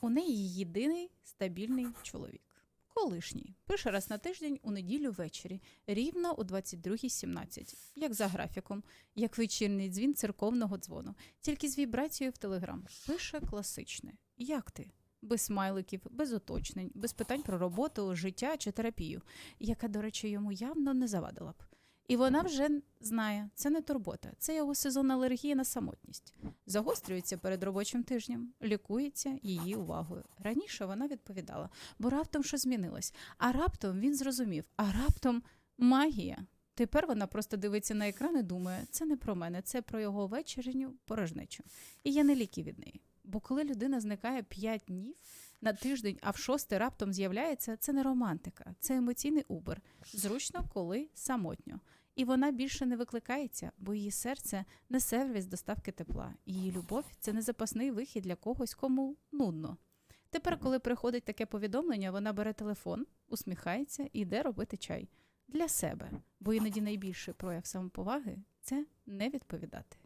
У неї єдиний стабільний чоловік. Колишній. Пише раз на тиждень у неділю ввечері, рівно о 22.17, як за графіком, як вечірній дзвін церковного дзвону, тільки з вібрацією в телеграм. Пише класичне. Як ти? Без смайликів, без уточнень, без питань про роботу, життя чи терапію, яка, до речі, йому явно не завадила б. І вона вже знає, це не турбота, це його сезон алергії на самотність. Загострюється перед робочим тижнем, лікується її увагою. Раніше вона відповідала, бо раптом що змінилось. А раптом він зрозумів, а раптом магія. Тепер вона просто дивиться на екран і думає, це не про мене, це про його вечерню порожнечу. І є не ліки від неї. Бо коли людина зникає 5 днів на тиждень, а в шостий раптом з'являється, це не романтика, це емоційний убер. Зручно, коли самотньо. І вона більше не викликається, бо її серце не сервіс доставки тепла. Її любов це не запасний вихід для когось, кому нудно. Тепер, коли приходить таке повідомлення, вона бере телефон, усміхається і йде робити чай для себе, бо іноді найбільший прояв самоповаги це не відповідати.